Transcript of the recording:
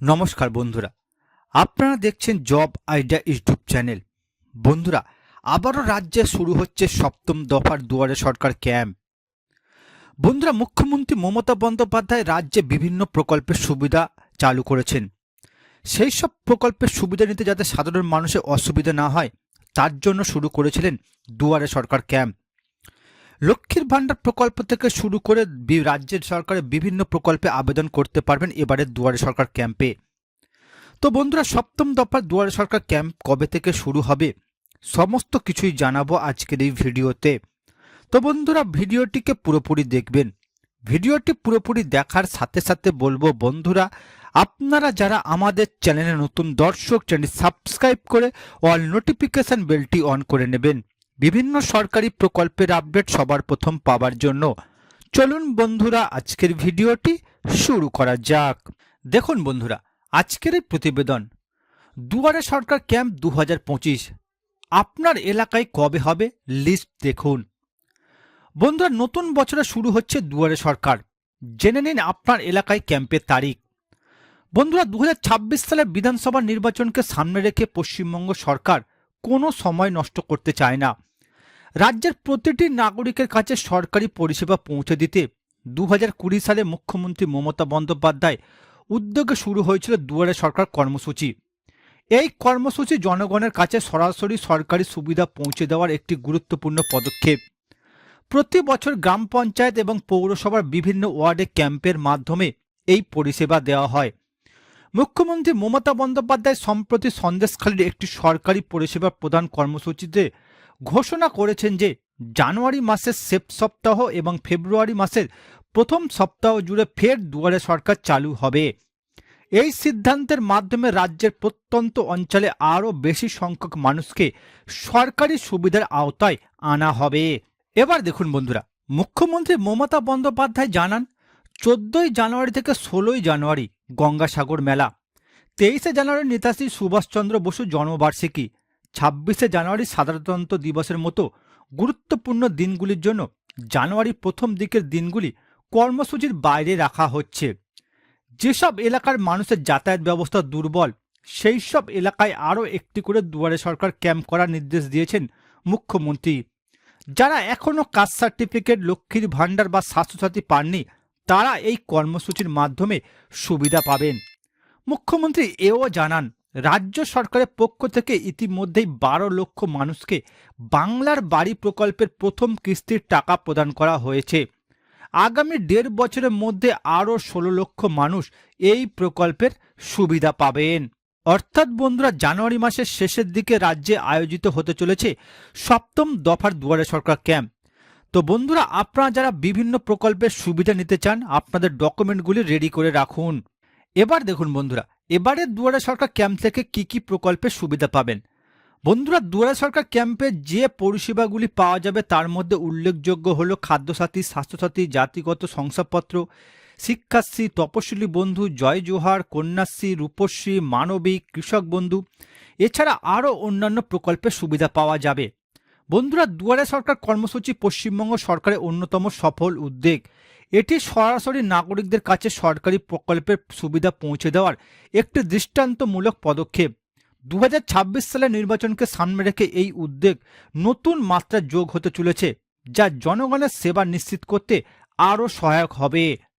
নমস্কার বন্ধুরা। আপনারা দেখছেন জব আইডিয়া ইউটিউব চ্যানেল। বন্ধুরা, আবারও রাজ্যে শুরু হচ্ছে সপ্তম দফার দুয়ারে সরকার ক্যাম্প। বন্ধুরা, মুখ্যমন্ত্রী মমতা বন্দ্যোপাধ্যায় রাজ্যে বিভিন্ন প্রকল্পের সুবিধা চালু করেছেন। সেই সব প্রকল্পের সুবিধা নিতে যাতে সাধারণ মানুষের অসুবিধা না হয়, তার জন্য শুরু করেছিলেন দুয়ারে সরকার ক্যাম্প। লক্ষ্মীর ভাণ্ডার প্রকল্প থেকে শুরু করে রাজ্যের সরকারের বিভিন্ন প্রকল্পে আবেদন করতে পারবেন এবারের দুয়ারে সরকার ক্যাম্পে। তো বন্ধুরা, সপ্তম দফার দুয়ারে সরকার ক্যাম্প কবে থেকে শুরু হবে? সমস্ত কিছুই জানাব আজকের এই ভিডিওতে। তো বন্ধুরা, ভিডিওটিকে পুরোপুরি দেখবেন। ভিডিওটি পুরোপুরি দেখার সাথে সাথে বলব, বন্ধুরা, আপনারা যারা আমাদের চ্যানেলে নতুন দর্শক চ্যানেল সাবস্ক্রাইব করে অল নোটিফিকেশন বেলটি অন করে নেবেন। বিভিন্ন সরকারি প্রকল্পের আপডেট সবার প্রথম পাওয়ার জন্য। চলুন বন্ধুরা, আজকের ভিডিওটি শুরু করা যাক। দেখুন বন্ধুরা, আজকের এই প্রতিবেদন। দুয়ারে সরকার ক্যাম্প দু হাজার পঁচিশ। আপনার এলাকায় কবে হবে লিস্ট দেখুন। বন্ধুরা, নতুন বছরে শুরু হচ্ছে দুয়ারে সরকার। জেনে নিন আপনার এলাকায় ক্যাম্পের তারিখ। বন্ধুরা দু সালের বিধানসভা নির্বাচনকে সামনে রেখে পশ্চিমবঙ্গ সরকার কোনো সময় নষ্ট করতে চায় না। রাজ্যের প্রতিটি নাগরিকের কাছে সরকারি পরিষেবা পৌঁছে দিতে দু সালে মুখ্যমন্ত্রী মমতা বন্দ্যোপাধ্যায় উদ্যোগে শুরু হয়েছিল দুয়ারে সরকার কর্মসূচি। এই কর্মসূচি জনগণের কাছে সরাসরি সরকারি সুবিধা পৌঁছে দেওয়ার একটি গুরুত্বপূর্ণ পদক্ষেপ। প্রতি বছর গ্রাম পঞ্চায়েত এবং পৌরসভার বিভিন্ন ওয়ার্ডে ক্যাম্পের মাধ্যমে এই পরিষেবা দেওয়া হয়। মুখ্যমন্ত্রী মমতা বন্দ্যোপাধ্যায় সম্প্রতি সন্দেশখালীর একটি সরকারি পরিষেবা প্রদান কর্মসূচিতে ঘোষণা করেছেন যে জানুয়ারি মাসের শেষ সপ্তাহ এবং ফেব্রুয়ারি মাসের প্রথম সপ্তাহ জুড়ে ফের দুয়ারে সরকার চালু হবে। এই সিদ্ধান্তের মাধ্যমে রাজ্যের প্রত্যন্ত অঞ্চলে আরও বেশি সংখ্যক মানুষকে সরকারি সুবিধার আওতায় আনা হবে। এবার দেখুন বন্ধুরা, মুখ্যমন্ত্রী মমতা বন্দ্যোপাধ্যায় জানান, চোদ্দই জানুয়ারি থেকে ষোলোই জানুয়ারি গঙ্গাসাগর মেলা, তেইশে জানুয়ারি নেতাশ্রী সুভাষচন্দ্র বসু জন্মবার্ষিকী ছাব্বিশে জানুয়ারি সাধারণতন্ত্র দিবসের মতো গুরুত্বপূর্ণ দিনগুলির জন্য জানুয়ারি প্রথম দিকের দিনগুলি কর্মসূচির বাইরে রাখা হচ্ছে। যেসব এলাকার মানুষের যাতায়াত ব্যবস্থা দুর্বল সেই সব এলাকায় আরও একটি করে দুয়ারে সরকার ক্যাম্প করার নির্দেশ দিয়েছেন মুখ্যমন্ত্রী। যারা এখনও কাস্ট সার্টিফিকেট, লক্ষ্মীর ভাণ্ডার বা স্বাস্থ্যসাথী পাননি, তারা এই কর্মসূচির মাধ্যমে সুবিধা পাবেন। মুখ্যমন্ত্রী এও জানান রাজ্য সরকারের পক্ষ থেকে ইতিমধ্যেই বারো লক্ষ মানুষকে বাংলার বাড়ি প্রকল্পের প্রথম কিস্তির টাকা প্রদান করা হয়েছে। আগামী দেড় বছরের মধ্যে আরও ষোলো লক্ষ মানুষ এই প্রকল্পের সুবিধা পাবেন। অর্থাৎ বন্ধুরা, জানুয়ারি মাসের শেষের দিকে রাজ্যে আয়োজিত হতে চলেছে সপ্তম দফার দুয়ারে সরকার ক্যাম্প। তো বন্ধুরা, আপনারা যারা বিভিন্ন প্রকল্পের সুবিধা নিতে চান, আপনাদের ডকুমেন্টগুলি রেডি করে রাখুন। এবার দেখুন বন্ধুরা এবারে দুয়ারে সরকার ক্যাম্প থেকে কি কি প্রকল্পের সুবিধা পাবেন? বন্ধুরা, দুয়ারে সরকার ক্যাম্পে যে পরিষেবাগুলি পাওয়া যাবে তার মধ্যে উল্লেখযোগ্য হলো খাদ্যসাথী, স্বাস্থ্যসাথী, জাতিগত শংসাপত্র, শিক্ষাশ্রী, তপশিলি বন্ধু, জয় জোহার, কন্যাশ্রী, রূপশ্রী, মানবিক, কৃষক বন্ধু, এছাড়া আরও অন্যান্য প্রকল্পের সুবিধা পাওয়া যাবে। বন্ধুরা, দুয়ারে সরকার কর্মসূচি পশ্চিমবঙ্গ সরকারের অন্যতম সফল উদ্যোগ। এটি সরাসরি নাগরিকদের কাছে সরকারি প্রকল্পের সুবিধা পৌঁছে দেওয়ার একটি দৃষ্টান্তমূলক পদক্ষেপ। দু হাজার ছাব্বিশ সালের নির্বাচনকে সামনে রেখে এই উদ্যোগ নতুন মাত্রা যোগ হতে চলেছে, যা জনগণের সেবা নিশ্চিত করতে আরও সহায়ক হবে।